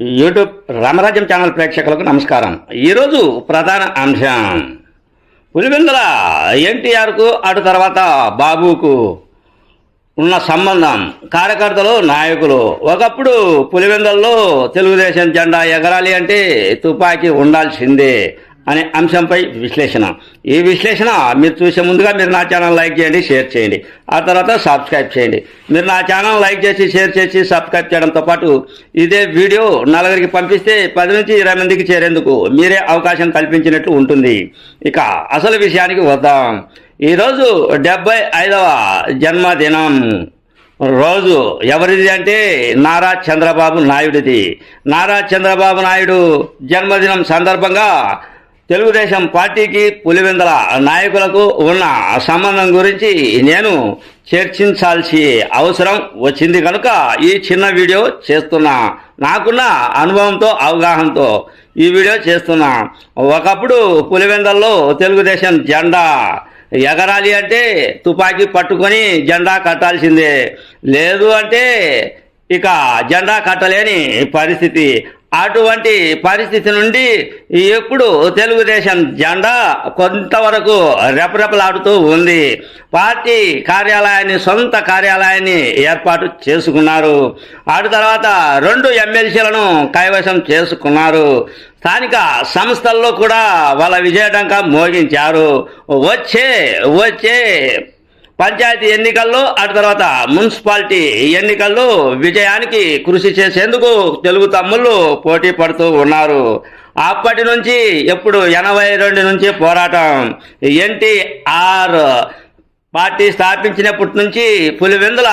YouTube రామరాజ్యం channel ప్రేక్షకులకు నమస్కారం. ఈరోజు ప్రధాన అంశం. పులివెందుల ఎన్టీఆర్కు అటు తర్వాత బాబుకు ఉన్న సంబంధం. కార్యకర్తలు నాయకులు. ఒకప్పుడు పులివెందుల్లో తెలుగుదేశం జెండా ఎగరాలి అంటే తుపాకీ ఉండాల్సిందే. అనే అంశంపై విశ్లేషణ. ఈ విశ్లేషణ మీరు చూసే ముందుగా మీరు నా ఛానల్ లైక్ చేయండి షేర్ చేయండి. ఆ తర్వాత సబ్స్క్రైబ్ చేయండి. మీరు నా ఛానల్ లైక్ చేసి షేర్ చేసి సబ్స్క్రైబ్ చేయడంతో పాటు ఇదే వీడియో నలుగురికి పంపిస్తే పది నుంచి ఇరవై మందికి చేరేందుకు మీరే అవకాశం కల్పించినట్లు ఉంటుంది. ఇక అసలు విషయానికి వద్దాం. ఈరోజు డెబ్బై ఐదవ జన్మదినం. రోజు ఎవరిది అంటే నారా చంద్రబాబు నాయుడిది. నారా చంద్రబాబు నాయుడు జన్మదినం సందర్భంగా తెలుగుదేశం పార్టీకి పులివెందల నాయకులకు ఉన్న సంబంధం గురించి నేను చర్చించాల్సి అవసరం వచ్చింది కనుక ఈ చిన్న వీడియో చేస్తున్నా. నాకున్న అనుభవంతో అవగాహనతో ఈ వీడియో చేస్తున్నా. ఒకప్పుడు పులివెందల్లో తెలుగుదేశం జెండా ఎగరాలి అంటే తుపాకీ పట్టుకొని జెండా కట్టాల్సిందే. లేదు అంటే ఇక జెండా కట్టలేని పరిస్థితి. అటువంటి పరిస్థితి నుండి ఎప్పుడు తెలుగుదేశం జెండా కొంతవరకు రెపరెపలాడుతూ ఉంది. పార్టీ కార్యాలయాన్ని సొంత కార్యాలయాన్ని ఏర్పాటు చేసుకున్నారు. ఆడు తర్వాత రెండు ఎమ్మెల్సీలను కైవసం చేసుకున్నారు. స్థానిక సంస్థల్లో కూడా వాళ్ళ విజయడంక మోగించారు. వచ్చే వచ్చే పంచాయతీ ఎన్నికల్లో ఆ తర్వాత మున్సిపాలిటీ ఎన్నికల్లో విజయానికి కృషి చేసేందుకు తెలుగు తమ్ముళ్ళు పోటీ పడుతూ ఉన్నారు. అప్పటి నుంచి ఎప్పుడు ఎనభై రెండు నుంచి పోరాటం. ఎన్టీఆర్ పార్టీ స్థాపించినప్పటి నుంచి పులివెందుల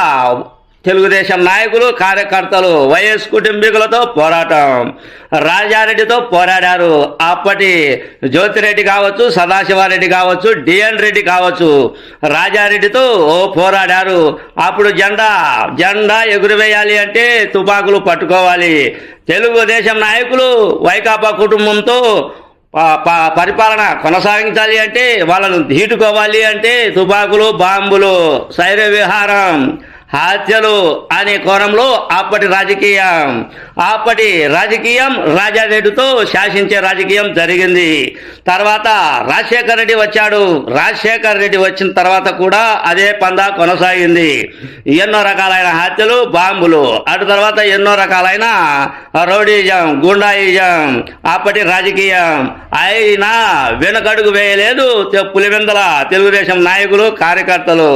తెలుగుదేశం నాయకులు కార్యకర్తలు వైఎస్ కుటుంబీకులతో పోరాటం. రాజారెడ్డితో పోరాడారు. అప్పటి జ్యోతిరెడ్డి కావచ్చు సదాశివారెడ్డి కావచ్చు డిఎన్ రెడ్డి కావచ్చు రాజారెడ్డితో ఓ పోరాడారు. అప్పుడు జెండా జెండా ఎగురవేయాలి అంటే తుపాకులు పట్టుకోవాలి. తెలుగుదేశం నాయకులు వైకాపా కుటుంబంతో ప- పరిపాలన కొనసాగించాలి అంటే వాళ్ళను ధీటుకోవాలి అంటే తుపాకులు బాంబులు శైర విహారం హత్యలు అనే కోణంలో అప్పటి రాజకీయం అప్పటి రాజకీయం రాజారెడ్డితో శాసించే రాజకీయం జరిగింది. తర్వాత రాజశేఖర రెడ్డి వచ్చాడు. రాజశేఖర రెడ్డి వచ్చిన తర్వాత కూడా అదే పందా కొనసాగింది. ఎన్నో రకాలైన హత్యలు బాంబులు అటు తర్వాత ఎన్నో రకాలైన రౌడీజం గుండాయిజం అప్పటి రాజకీయం. అయినా వెనుకడుగు వేయలేదు పులివెందల తెలుగుదేశం నాయకులు కార్యకర్తలు.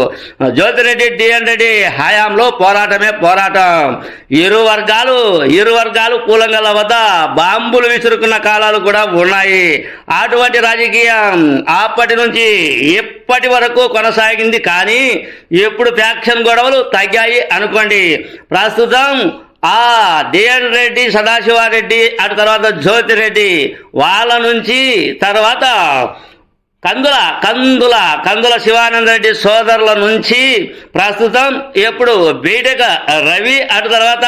జ్యోతిరెడ్డి డిఎన్ రెడ్డి హయాంలో పోరాటమే పోరాటం. ఇరు వర్గాలు ఇరు వర్గాలు కూలంగల వద్ద బాంబులు విసురుకున్న కాలాలు కూడా ఉన్నాయి. అటువంటి రాజకీయం అప్పటి నుంచి ఇప్పటి వరకు కొనసాగింది కానీ ఎప్పుడు ఫ్యాక్షన్ గొడవలు తగ్గాయి అనుకోండి. ప్రస్తుతం ఆ డిఎన్ రెడ్డి సదాశివారెడ్డి అటు తర్వాత జ్యోతిరెడ్డి వాళ్ళ నుంచి తర్వాత కందుల కందుల కందుల శివానంద రెడ్డి సోదరుల నుంచి ప్రస్తుతం ఎప్పుడు బీటెక్ రవి అటు తర్వాత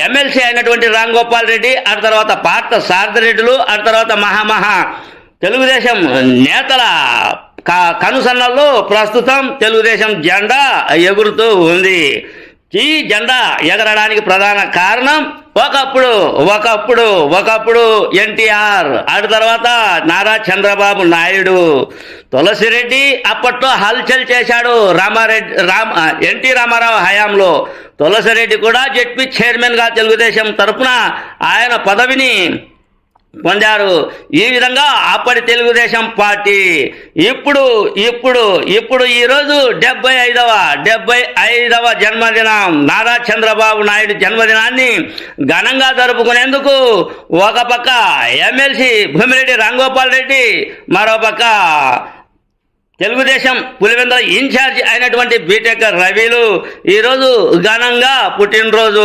ఎమ్మెల్సీ అయినటువంటి రామ్ గోపాల్ రెడ్డి అటు తర్వాత పార్థ సారథిరెడ్డిలు అటు తర్వాత మహామహా తెలుగుదేశం నేతల క- కనుసన్నల్లో ప్రస్తుతం తెలుగుదేశం జెండా ఎగురుతూ ఉంది. ఈ జెండా ఎగరడానికి ప్రధాన కారణం ఒకప్పుడు ఒకప్పుడు ఒకప్పుడు ఎన్టీఆర్ ఆడి తర్వాత నారా చంద్రబాబు నాయుడు తులసిరెడ్డి అప్పట్లో హల్చల్ చేశాడు రామారెడ్డి రామ్ ఎన్టీ రామారావు హయాంలో. తులసిరెడ్డి కూడా జెడ్పీ చైర్మన్గా తెలుగుదేశం తరఫున ఆయన పదవిని పొందారు. ఈ విధంగా అప్పటి తెలుగుదేశం పార్టీ ఇప్పుడు ఇప్పుడు ఇప్పుడు ఈరోజు డెబ్బై ఐదవ డెబ్బై ఐదవ జన్మదినం. నారా చంద్రబాబు నాయుడు జన్మదినాన్ని ఘనంగా జరుపుకునేందుకు ఒక పక్క ఎమ్మెల్సీ భూమిరెడ్డి రాంగోపాల్ రెడ్డి మరో పక్క తెలుగుదేశం పులివెందుల ఇన్ఛార్జ్ అయినటువంటి బీటెక్ రవిలు. ఈరోజు ఘనంగా పుట్టినరోజు.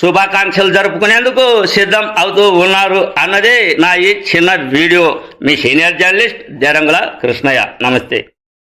శుభాకాంక్షలు జరుపుకునేందుకు సిద్ధం అవుతూ ఉన్నారు అన్నదే నా ఈ చిన్న వీడియో. మీ సీనియర్ జర్నలిస్ట్ దేరంగుల కృష్ణయ్య. నమస్తే.